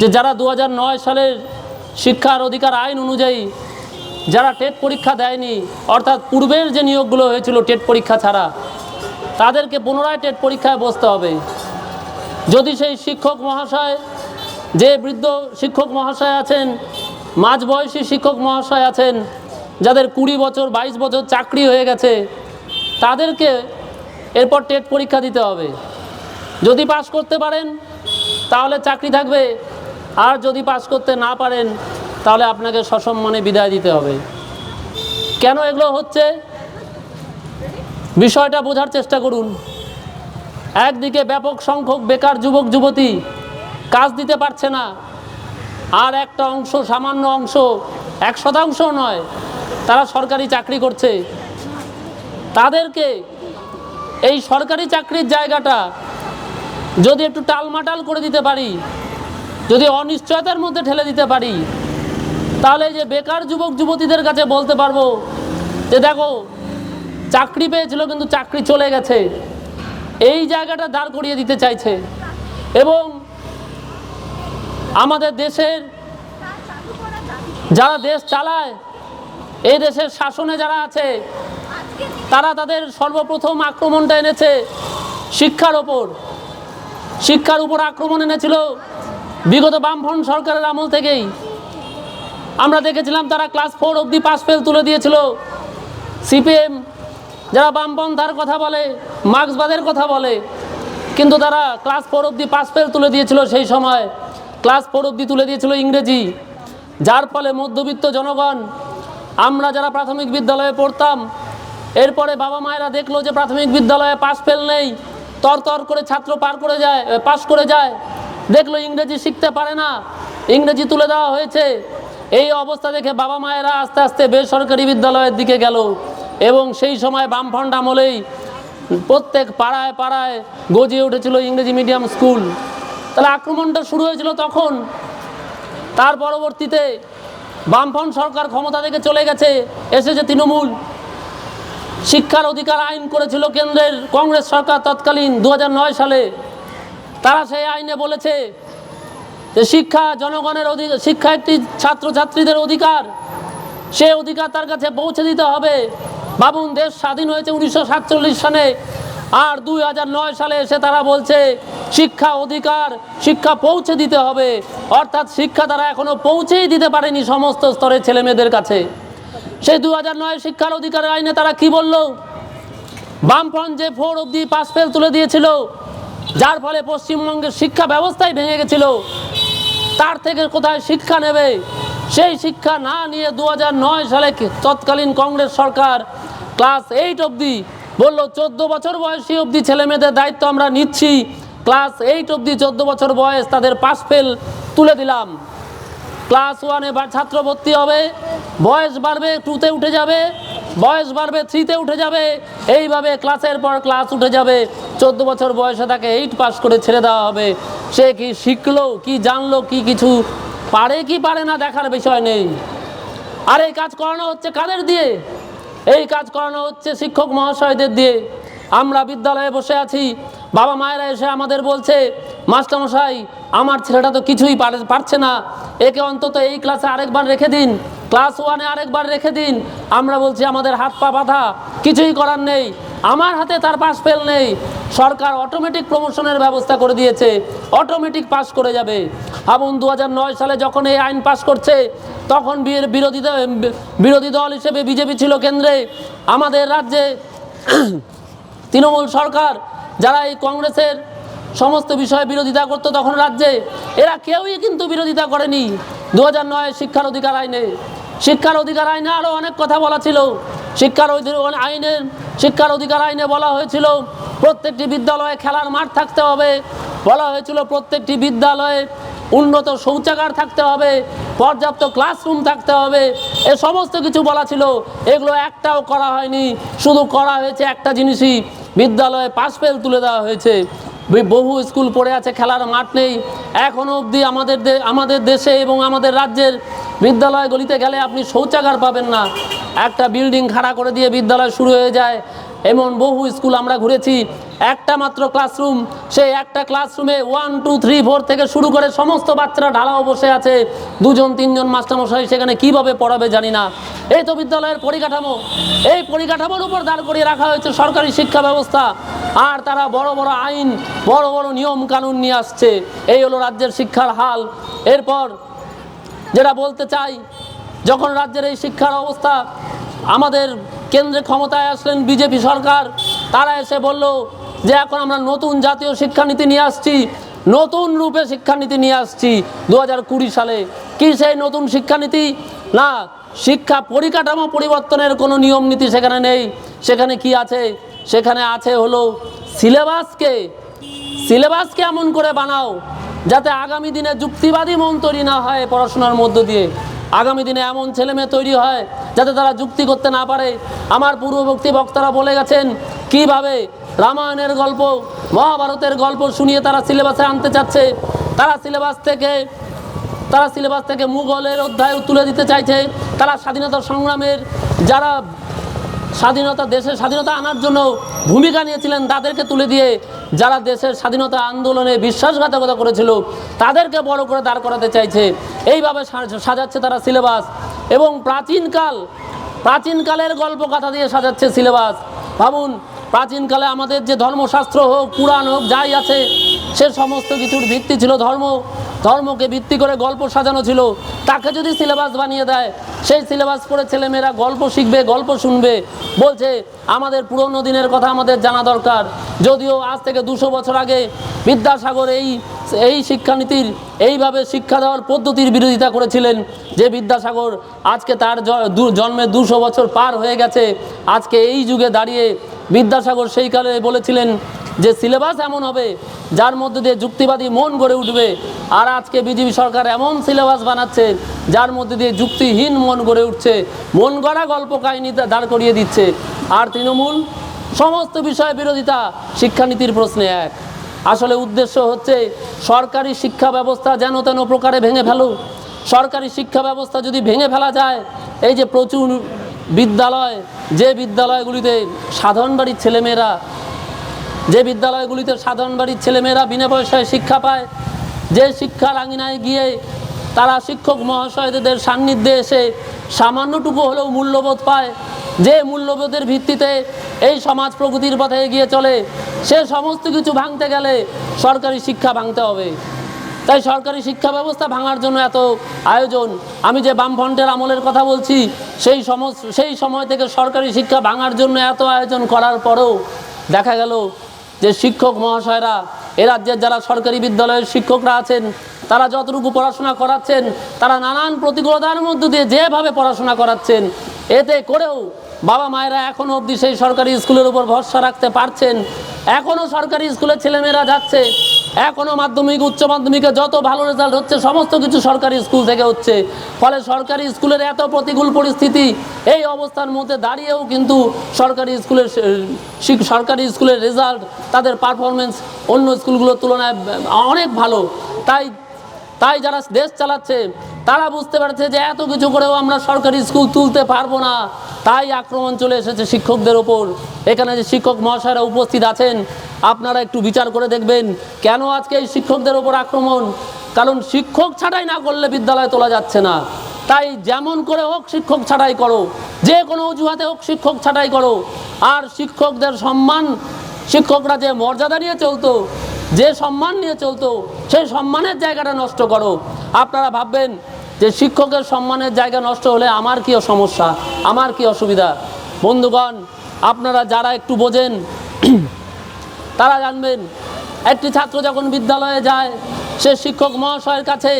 যে যারা দু হাজার নয় সালের শিক্ষার অধিকার আইন অনুযায়ী যারা টেট পরীক্ষা দেয়নি, অর্থাৎ পূর্বের যে নিয়োগগুলো হয়েছিল টেট পরীক্ষা ছাড়া, তাদেরকে পুনরায় টেট পরীক্ষায় বসতে হবে। যদি সেই শিক্ষক মহাশয়, যে বৃদ্ধ শিক্ষক মহাশয় আছেন, মাঝবয়সী শিক্ষক মহাশয় আছেন, যাদের কুড়ি বছর, বাইশ বছর চাকরি হয়ে গেছে, তাদেরকে এরপর টেট পরীক্ষা দিতে হবে। যদি পাশ করতে পারেন, তাহলে চাকরি থাকবে। আর যদি পাশ করতে না পারেন, তাহলে আপনাকে সসম্মানে বিদায় দিতে হবে। কেন এগুলো হচ্ছে? বিষয়টা বোঝার চেষ্টা করুন। একদিকে ব্যাপক সংখ্যক বেকার যুবক, যুবতী কাজ দিতে পারছে না, আর একটা অংশ, সামান্য অংশ, এক শতাংশ নয়, তারা সরকারি চাকরি করছে। তাদেরকে এই সরকারি চাকরির জায়গাটা যদি একটু টালমাটাল করে দিতে পারি যদি অনিশ্চয়তার মধ্যে ঠেলে দিতে পারি, তাহলে যে বেকার যুবক যুবতীদের কাছে বলতে পারব যে দেখো, চাকরি পেয়েছিল কিন্তু চাকরি চলে গেছে। এই জায়গাটা দাঁড় করিয়ে দিতে চাইছে। এবং আমাদের দেশের যারা দেশ চালায়, এই দেশের শাসনে যারা আছে, তারা তাদের সর্বপ্রথম আক্রমণটা এনেছে শিক্ষার ওপর। শিক্ষার উপর আক্রমণ এনেছিল বিগত বামফ্রন্ট সরকারের আমল থেকেই আমরা দেখেছিলাম তারা ক্লাস ফোর অবধি পাস ফেল তুলে দিয়েছিল। সিপিএম যারা বামপন্থার কথা বলে, মার্ক্সবাদের কথা বলে, কিন্তু তারা ক্লাস ফোর অবধি পাস ফেল তুলে দিয়েছিল সেই সময়। ক্লাস ফোর অবধি তুলে দিয়েছিল ইংরেজি। যার ফলে মধ্যবিত্ত জনগণ, আমরা যারা প্রাথমিক বিদ্যালয়ে পড়তাম, এরপরে বাবা মায়েরা দেখল যে প্রাথমিক বিদ্যালয়ে পাস ফেল নেই তর তর করে ছাত্র পার করে যায়, পাস করে যায়। দেখল ইংরেজি শিখতে পারে না। ইংরেজি তুলে দেওয়া হয়েছে। এই অবস্থা দেখে বাবা মায়েরা আস্তে আস্তে বেসরকারি বিদ্যালয়ের দিকে গেল এবং সেই সময় বামফ্রন্ট আমলেই প্রত্যেক পাড়ায় পাড়ায় গজিয়ে উঠেছিল ইংরেজি মিডিয়াম স্কুল। তাহলে আক্রমণটা শুরু হয়েছিল তখন। তার পরবর্তীতে বামফ্রন্ট সরকার ক্ষমতা থেকে চলে গেছে, এসেছে তৃণমূল। শিক্ষার অধিকার আইন করেছিল কেন্দ্রের কংগ্রেস সরকার তৎকালীন দু হাজার নয় সালে। তারা সেই আইনে বলেছে যে শিক্ষা জনগণের অধিকার শিক্ষা একটি ছাত্রছাত্রীদের অধিকার, সে অধিকার তার কাছে পৌঁছে দিতে হবে। বাবুন দেশ স্বাধীন হয়েছে উনিশশো সাতচল্লিশ সালে আর দুই হাজার নয় সালে এসে তারা বলছে, শিক্ষা অধিকার, শিক্ষা পৌঁছে দিতে হবে। অর্থাৎ শিক্ষা তারা এখনও পৌঁছেই দিতে পারেনি সমস্ত স্তরের ছেলে মেয়েদের কাছে। সেই দু হাজার নয় শিক্ষার অধিকারের আইনে তারা কি বলল? বামফ্রন্ট যে ফোর অব্দি পাস ফেল তুলে দিয়েছিল যার ফলে পশ্চিমবঙ্গের শিক্ষা ব্যবস্থাই ভেঙে গেছিল। তার থেকে কোথায় শিক্ষা নেবে? সেই শিক্ষা না নিয়ে দু হাজার নয় সালে তৎকালীন কংগ্রেস সরকার ক্লাস এইট অবধি বলল, চোদ্দ বছর বয়সী অবধি ছেলে মেয়েদের দায়িত্ব আমরা নিচ্ছি। ক্লাস এইট অবধি চোদ্দ বছর বয়স তাদের পাস ফেল তুলে দিলাম। ক্লাস ওয়ানে ছাত্র ভর্তি হবে, বয়স বাড়বে, টুতে উঠে যাবে। বয়স বাড়বে, থ্রিতে উঠে যাবে। এইভাবে ক্লাসের পর ক্লাস উঠে যাবে। চোদ্দ বছর বয়সে তাকে এইট পাস করে ছেড়ে দেওয়া হবে। সে কি শিখলো, কি জানলো, কি কিছু পারে, কি পারে না দেখার বিষয় নেই। আর এই কাজ করানো হচ্ছে কাদের দিয়ে? এই কাজ করানো হচ্ছে শিক্ষক মহাশয়দের দিয়ে। আমরা বিদ্যালয়ে বসে আছি। বাবা মায়েরা এসে আমাদের বলছে মাস্টারমশাই, আমার ছেলেটা তো কিছুই পারছে না। একে অন্তত এই ক্লাসে আরেকবার রেখে দিন। ক্লাস ওয়ানে আরেকবার রেখে দিন। আমরা বলছি, আমাদের হাত পা বাঁধা। কিছুই করার নেই। আমার হাতে তার পাস ফেল নেই। সরকার অটোমেটিক প্রমোশনের ব্যবস্থা করে দিয়েছে। অটোমেটিক পাস করে যাবে। ভাবুন দু সালে যখন এই আইন পাস করছে, তখন বি- বিরোধী বিরোধী দল হিসেবে বিজেপি ছিল কেন্দ্রে। আমাদের রাজ্যে তৃণমূল সরকার, যারা এই কংগ্রেসের সমস্ত বিষয়ে বিরোধিতা করতো তখন রাজ্যে। এরা কেউই কিন্তু বিরোধিতা করেনি। দু হাজার নয় শিক্ষার অধিকার আইনে। শিক্ষার অধিকার আইনে আরও অনেক কথা বলা ছিল। শিক্ষার আইনের শিক্ষার অধিকার আইনে বলা হয়েছিল, প্রত্যেকটি বিদ্যালয়ে খেলার মাঠ থাকতে হবে। বলা হয়েছিল, প্রত্যেকটি বিদ্যালয়ে উন্নত শৌচাগার থাকতে হবে, পর্যাপ্ত ক্লাসরুম থাকতে হবে। এ সমস্ত কিছু বলা ছিল। এগুলো একটাও করা হয়নি। শুধু করা হয়েছে একটা জিনিসই। বিদ্যালয়ে পাশ ফেল তুলে দেওয়া হয়েছে। বহু স্কুল পড়ে আছে, খেলার মাঠ নেই। এখনও অবধি আমাদের আমাদের দেশে এবং আমাদের রাজ্যের বিদ্যালয় গলিতে গেলে আপনি শৌচাগার পাবেন না। একটা বিল্ডিং খাড়া করে দিয়ে বিদ্যালয় শুরু হয়ে যায়। এমন বহু স্কুল আমরা ঘুরেছি। একটা মাত্র ক্লাসরুম সেই একটা ক্লাসরুমে ওয়ান টু থ্রি ফোর থেকে শুরু করে সমস্ত বাচ্চারা ঢালাও বসে আছে। দুজন, তিনজন মাস্টারমশাই সেখানে কীভাবে পড়াবে জানি না। এই তো বিদ্যালয়ের পরিকাঠামো। এই পরিকাঠামোর উপর দাঁড় করিয়ে রাখা হয়েছে সরকারি শিক্ষা ব্যবস্থা। আর তারা বড় বড় আইন, বড় বড় নিয়ম কানুন নিয়ে আসছে। এই হলো রাজ্যের শিক্ষার হাল। এরপর যেটা বলতে চাই, যখন রাজ্যের এই শিক্ষার অবস্থা, আমাদের কেন্দ্রে ক্ষমতায় আসলেন বিজেপি সরকার, তারা এসে বলল যে এখন আমরা নতুন জাতীয় শিক্ষানীতি নিয়ে আসছি, নতুন রূপে শিক্ষানীতি নিয়ে আসছি। দু হাজার কুড়ি সালে কি সেই নতুন শিক্ষানীতি? না, শিক্ষা পরিকাঠামো পরিবর্তনের কোনো নিয়ম নীতি সেখানে নেই। সেখানে কি আছে? সেখানে আছে হলো সিলেবাসকে সিলেবাসকে এমন করে বানাও যাতে আগামী দিনে যুক্তিবাদী মন তৈরি না হয় পড়াশোনার মধ্য দিয়ে। আগামী দিনে এমন ছেলে মেয়ে তৈরি হয় যাতে তারা যুক্তি করতে না পারে। আমার পূর্ববর্তী বক্তারা বলে গেছেন, কীভাবে রামায়ণের গল্প, মহাভারতের গল্প শুনিয়ে তারা সিলেবাসে আনতে চাচ্ছে। তারা সিলেবাস থেকে, তারা সিলেবাস থেকে মুঘলের অধ্যায় তুলে দিতে চাইছে। তারা স্বাধীনতা সংগ্রামের, যারা স্বাধীনতা, দেশের স্বাধীনতা আনার জন্য ভূমিকা নিয়েছিলেন, তাদেরকে তুলে দিয়ে যারা দেশের স্বাধীনতা আন্দোলনে বিশ্বাসঘাতকতা করেছিল, তাদেরকে বড় করে দাঁড় করাতে চাইছে। এইভাবে সাজাচ্ছে তারা সিলেবাস। এবং প্রাচীনকাল, প্রাচীনকালের গল্প কথা দিয়ে সাজাচ্ছে সিলেবাস। ভাবুন প্রাচীনকালে আমাদের যে ধর্মশাস্ত্র হোক, পুরাণ হোক, যাই আছে, সে সমস্ত কিছুর ভিত্তি ছিল ধর্ম। ধর্মকে ভিত্তি করে গল্প সাজানো ছিল। তাকে যদি সিলেবাস বানিয়ে দেয়, সেই সিলেবাস পড়ে ছেলেমেয়েরা গল্প শিখবে, গল্প শুনবে। বলছে, আমাদের পুরনো দিনের কথা আমাদের জানা দরকার। যদিও আজ থেকে দুশো বছর আগে বিদ্যাসাগর এই এই শিক্ষানীতির, এইভাবে শিক্ষা দেওয়ার পদ্ধতির বিরোধিতা করেছিলেন যে বিদ্যাসাগর। আজকে তার জন্মে দুশো বছর পার হয়ে গেছে। আজকে এই যুগে দাঁড়িয়ে বিদ্যাসাগর সেই কালে বলেছিলেন যে সিলেবাস এমন হবে যার মধ্যে দিয়ে যুক্তিবাদী মন গড়ে উঠবে। আর আজকে বিজেপি সরকার এমন সিলেবাস বানাচ্ছে যার মধ্যে দিয়ে যুক্তিহীন মন গড়ে উঠছে। মন গড়া গল্প কাহিনী দাঁড় করিয়ে দিচ্ছে। আর তৃণমূল সমস্ত বিষয়ে বিরোধিতা, শিক্ষানীতির প্রশ্নে এক। আসলে উদ্দেশ্য হচ্ছে সরকারি শিক্ষা ব্যবস্থা যেন তেন প্রকারে ভেঙে ফেলো সরকারি শিক্ষা ব্যবস্থা যদি ভেঙে ফেলা যায়, এই যে প্রচুর বিদ্যালয়, যে বিদ্যালয়গুলিতে সাধারণ বাড়ির ছেলেমেয়েরা, যে বিদ্যালয়গুলিতে সাধারণ বাড়ির ছেলেমেয়েরা বিনা পয়সায় শিক্ষা পায়, যে শিক্ষার আঙিনায় গিয়ে তারা শিক্ষক মহাশয়দের সান্নিধ্যে এসে সামান্যটুকু হলেও মূল্যবোধ পায়, যে মূল্যবোধের ভিত্তিতে এই সমাজ প্রগতির পথে এগিয়ে চলে, সে সমস্ত কিছু ভাঙতে গেলে সরকারি শিক্ষা ভাঙতে হবে। তাই সরকারি শিক্ষা ব্যবস্থা ভাঙার জন্য এত আয়োজন। আমি যে বামফ্রন্টের আমলের কথা বলছি, সেই সমস্ত সেই সময় থেকে সরকারি শিক্ষা ভাঙার জন্য এত আয়োজন করার পরেও দেখা গেল যে শিক্ষক মহাশয়রা, এ রাজ্যের যারা সরকারি বিদ্যালয়ের শিক্ষকরা আছেন, তারা যতটুকু পড়াশোনা করাচ্ছেন, তারা নানান প্রতিকূলতার মধ্য দিয়ে যেভাবে পড়াশোনা করাচ্ছেন, এতে করেও বাবা মায়েরা এখনও অবধি সেই সরকারি স্কুলের উপর ভরসা রাখতে পারছেন। এখনও সরকারি স্কুলের ছেলেমেয়েরা যাচ্ছে। এখনও মাধ্যমিক, উচ্চ মাধ্যমিকে যত ভালো রেজাল্ট হচ্ছে, সমস্ত কিছু সরকারি স্কুল থেকে হচ্ছে। ফলে সরকারি স্কুলের এত প্রতিকূল পরিস্থিতি, এই অবস্থার মধ্যে দাঁড়িয়েও কিন্তু সরকারি স্কুলের সরকারি স্কুলের রেজাল্ট তাদের পারফরমেন্স অন্য স্কুলগুলোর তুলনায় অনেক ভালো। তাই তাই যারা দেশ চালাচ্ছে, তারা বুঝতে পারছে যে এত কিছু করেও আমরা সরকারি স্কুল তুলতে পারব না। তাই আক্রমণ চলে এসেছে শিক্ষকদের ওপর। এখানে যে শিক্ষক মহাশয়রা উপস্থিত আছেন আপনারা একটু বিচার করে দেখবেন কেন আজকে এই শিক্ষকদের ওপর আক্রমণ? কারণ শিক্ষক ছাড়াই না করলে বিদ্যালয়ে তোলা যাচ্ছে না। তাই যেমন করে হোক শিক্ষক ছাঁটাই করো, যে কোনো অজুহাতে হোক শিক্ষক ছাঁটাই করো। আর শিক্ষকদের সম্মান, শিক্ষকরা যে মর্যাদা নিয়ে চলতো, যে সম্মান নিয়ে চলতো, সেই সম্মানের জায়গাটা নষ্ট করো। আপনারা ভাববেন যে শিক্ষকের সম্মানের জায়গা নষ্ট হলে আমার কী সমস্যা, আমার কি অসুবিধা? বন্ধুগণ, আপনারা যারা একটু বোঝেন তারা জানবেন, একটি ছাত্র যখন বিদ্যালয়ে যায়, সে শিক্ষক মহাশয়ের কাছে,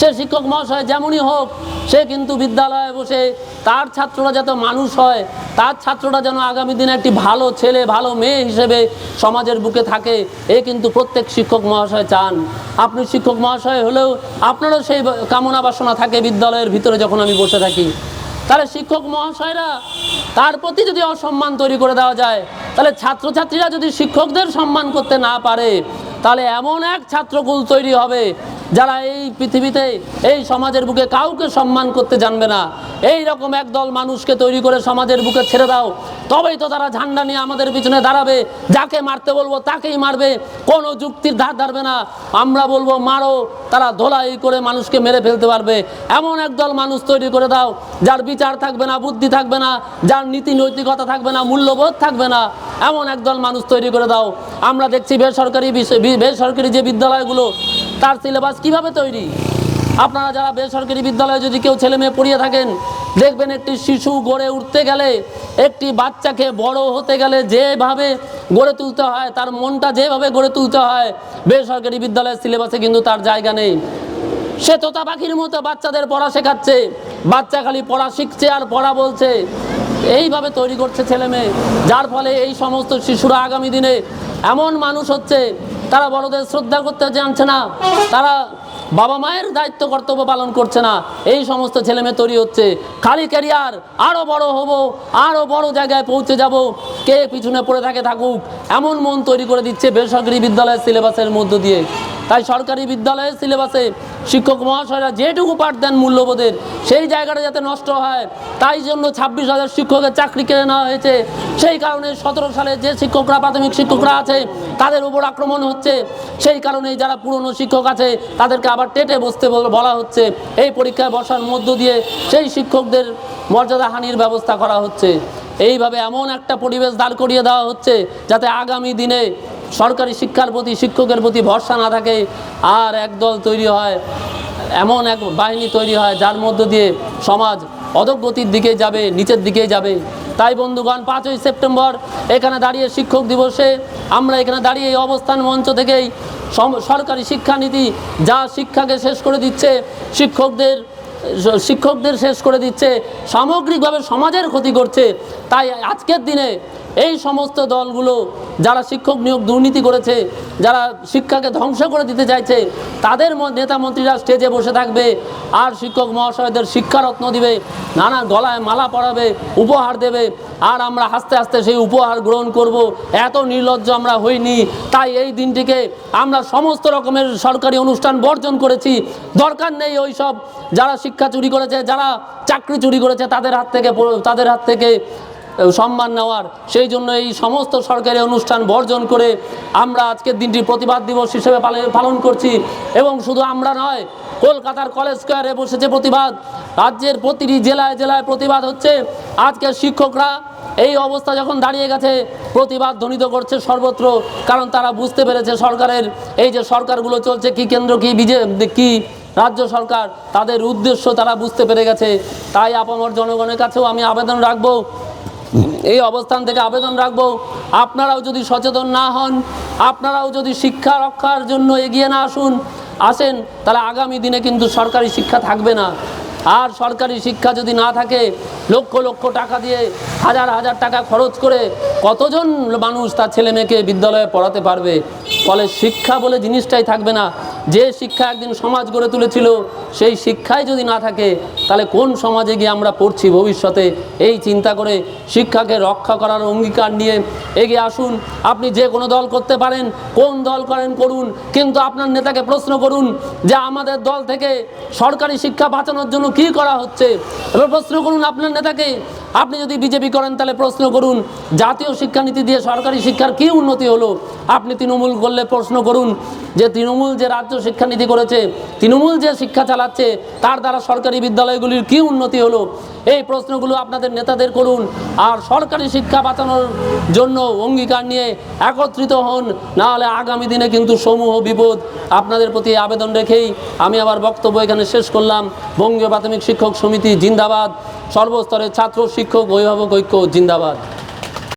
সে শিক্ষক মহাশয় যেমনই হোক, সে কিন্তু বিদ্যালয়ে বসে তার ছাত্ররা যাতে মানুষ হয়, তার ছাত্ররা যেন আগামী দিনে একটি ভালো ছেলে, ভালো মেয়ে হিসেবে সমাজের বুকে থাকে, এ কিন্তু প্রত্যেক শিক্ষক মহাশয় চান। আপনি শিক্ষক মহাশয় হলেও আপনারও সেই কামনা বাসনা থাকে বিদ্যালয়ের ভিতরে যখন আমি বসে থাকি। তাহলে শিক্ষক মহাশয়রা, তার প্রতি যদি অসম্মান তৈরি করে দেওয়া যায়, তাহলে ছাত্রছাত্রীরা যদি শিক্ষকদের সম্মান করতে না পারে, তাহলে এমন এক ছাত্রকুল তৈরি হবে যারা এই পৃথিবীতে, এই সমাজের বুকে কাউকে সম্মান করতে জানবে না এই রকম একদল মানুষকে তৈরি করে সমাজের বুকে ছেড়ে দাও, তবেই তো তারা ঝান্ডা নিয়ে আমাদের পিছনে দাঁড়াবে, যাকে মারতে বলব তাকেই মারবে, কোনো যুক্তির ধার ধারবে না। আমরা বলব, মারো, তারা ধোলাই করে মানুষকে মেরে ফেলতে পারবে। এমন একদল মানুষ তৈরি করে দাও, যার বিচার থাকবে না, বুদ্ধি থাকবে না, যার নীতি নৈতিকতা থাকবে না, মূল্যবোধ থাকবে না, এমন একদল মানুষ তৈরি করে দাও। আমরা দেখছি বেসরকারি বেসরকারি যে বিদ্যালয়গুলো তার সিলেবাস কীভাবে তৈরি? আপনারা যারা বেসরকারি বিদ্যালয়ে যদি কেউ ছেলে মেয়ে পড়িয়ে থাকেন, দেখবেন একটি শিশু গড়ে উঠতে গেলে, একটি বাচ্চাকে বড় হতে গেলে যেভাবে গড়ে তুলতে হয়, তার মনটা যেভাবে গড়ে তুলতে হয়, বেসরকারি বিদ্যালয়ের সিলেবাসে কিন্তু তার জায়গা নেই। সে তোতা পাখির মতো বাচ্চাদের পড়া শেখাচ্ছে, বাচ্চা খালি পড়া শিখছে আর পড়া বলছে। এইভাবে তৈরি করছে ছেলে মেয়ে, যার ফলে এই সমস্ত শিশুরা আগামী দিনে এমন মানুষ হচ্ছে তারা বড়দের শ্রদ্ধা করতে জানছে না, তারা বাবা মায়ের দায়িত্ব কর্তব্য পালন করছে না। এই সমস্ত ছেলেমেয়ে তৈরি হচ্ছে। খালি ক্যারিয়ার আরও বড় হব আরও বড় জায়গায় পৌঁছে যাব। কে পিছনে পড়ে থাকে থাকুক, এমন মন তৈরি করে দিচ্ছে বেসরকারি বিদ্যালয়ের সিলেবাসের মধ্য দিয়ে। তাই সরকারি বিদ্যালয়ের সিলেবাসে শিক্ষক মহাশয়রা যেটুকু পাঠ দেন মূল্যবোধের, সেই জায়গাটা যাতে নষ্ট হয়, তাই জন্য ছাব্বিশ হাজার শিক্ষকের চাকরি কেড়ে নেওয়া হয়েছে। সেই কারণে সতেরো সালে যে শিক্ষকরা, প্রাথমিক শিক্ষকরা আছে, তাদের উপর আক্রমণ হচ্ছে। সেই কারণে যারা পুরনো শিক্ষক আছে, তাদেরকে আবার টেটে বসতে বলা হচ্ছে। এই পরীক্ষায় বসার মধ্য দিয়ে সেই শিক্ষকদের মর্যাদা হানির ব্যবস্থা করা হচ্ছে। এইভাবে এমন একটা পরিবেশ দাঁড় করিয়ে দেওয়া হচ্ছে যাতে আগামী দিনে সরকারি শিক্ষার প্রতি, শিক্ষকের প্রতি ভরসা না থাকে আর একদল তৈরি হয়, এমন এক বাহিনী তৈরি হয় যার মধ্য দিয়ে সমাজ অধোগতির দিকে যাবে, নিচের দিকে যাবে। তাই বন্ধুগণ, পাঁচই সেপ্টেম্বর এখানে দাঁড়িয়ে শিক্ষক দিবসে আমরা এখানে দাঁড়িয়ে এই অবস্থান মঞ্চ থেকেই সরকারি শিক্ষানীতি যা শিক্ষাকে শেষ করে দিচ্ছে, শিক্ষকদের শিক্ষকদের শেষ করে দিচ্ছে। সামগ্রিকভাবে সমাজের ক্ষতি করছে। তাই আজকের দিনে এই সমস্ত দলগুলো যারা শিক্ষক নিয়োগ দুর্নীতি করেছে, যারা শিক্ষাকে ধ্বংস করে দিতে চাইছে, তাদের নেতা মন্ত্রীরা স্টেজে বসে থাকবে, আর শিক্ষক মহাশয়দের শিক্ষারত্ন দিবে, নানা গলায় মালা পরাবে, উপহার দেবে, আর আমরা হাসতে হাসতে সেই উপহার গ্রহণ করব। এত নির্লজ্জ আমরা হইনি, তাই এই দিনটিকে আমরা সমস্ত রকমের সরকারি অনুষ্ঠান বর্জন করেছি। দরকার নেই ওই সব যারা শিক্ষা চুরি করেছে, যারা চাকরি চুরি করেছে, তাদের হাত থেকে তাদের হাত থেকে সম্মান নেওয়ার। সেই জন্য এই সমস্ত সরকারি অনুষ্ঠান বর্জন করে আমরা আজকের দিনটি প্রতিবাদ দিবস হিসেবে পালন করছি এবং শুধু আমরা নয়, কলকাতার কলেজ স্কোয়ারে বসেছে প্রতিবাদ। রাজ্যের প্রতিটি জেলায় জেলায় প্রতিবাদ হচ্ছে। আজকে শিক্ষকরা এই অবস্থা যখন দাঁড়িয়ে গেছে, প্রতিবাদ ধ্বনিত করছে সর্বত্র, কারণ তারা বুঝতে পেরেছে সরকারের এই যে সরকারগুলো চলছে, কি কেন্দ্র, কি বিজে, কি রাজ্য সরকার, তাদের উদ্দেশ্য তারা বুঝতে পেরে গেছে। তাই আপামর জনগণের কাছেও আমি আবেদন রাখব এই অবস্থান থেকে আবেদন রাখব। আপনারাও যদি সচেতন না হন, আপনারাও যদি শিক্ষা রক্ষার জন্য এগিয়ে না আসুন, আসেন, তাহলে আগামী দিনে কিন্তু সরকারি শিক্ষা থাকবে না। আর সরকারি শিক্ষা যদি না থাকে, লক্ষ লক্ষ টাকা দিয়ে হাজার হাজার টাকা খরচ করে কতজন মানুষ তার ছেলে মেয়েকে বিদ্যালয়ে পড়াতে পারবে? ফলে শিক্ষা বলে জিনিসটাই থাকবে না। যে শিক্ষা একদিন সমাজ গড়ে তুলেছিল, সেই শিক্ষাই যদি না থাকে, তাহলে কোন সমাজে গিয়ে আমরা পড়ছি ভবিষ্যতে? এই চিন্তা করে শিক্ষাকে রক্ষা করার অঙ্গীকার নিয়ে এগিয়ে আসুন। আপনি যে কোনো দল করতে পারেন, কোন দল করেন করুন, কিন্তু আপনার নেতাকে প্রশ্ন করুন যে আমাদের দল থেকে সরকারি শিক্ষা বাঁচানোর জন্য কি করা হচ্ছে? এবার প্রশ্ন করুন আপনার নেতাকে আপনি যদি বিজেপি করেন, তাহলে প্রশ্ন করুন, জাতীয় শিক্ষানীতি দিয়ে সরকারি শিক্ষার কি উন্নতি হলো? আপনি তৃণমূল করলে প্রশ্ন করুন যে তৃণমূল যে রাজ্য শিক্ষানীতি করেছে, তৃণমূল যে শিক্ষা চালাচ্ছে, তার দ্বারা সরকারি বিদ্যালয়গুলির কি উন্নতি হলো? এই প্রশ্নগুলো আপনাদের নেতাদের করুন, আর সরকারি শিক্ষা বাঁচানোর জন্য অঙ্গীকার নিয়ে একত্রিত হন না হলে আগামী দিনে কিন্তু সমূহ বিপদ আপনাদের প্রতি আবেদন রেখেই আমি আবার বক্তব্য এখানে শেষ করলাম। বঙ্গীয় প্রাথমিক শিক্ষক সমিতি জিন্দাবাদ। সর্বস্তরের ছাত্র শিক্ষক অভিভাবক ঐক্য জিন্দাবাদ।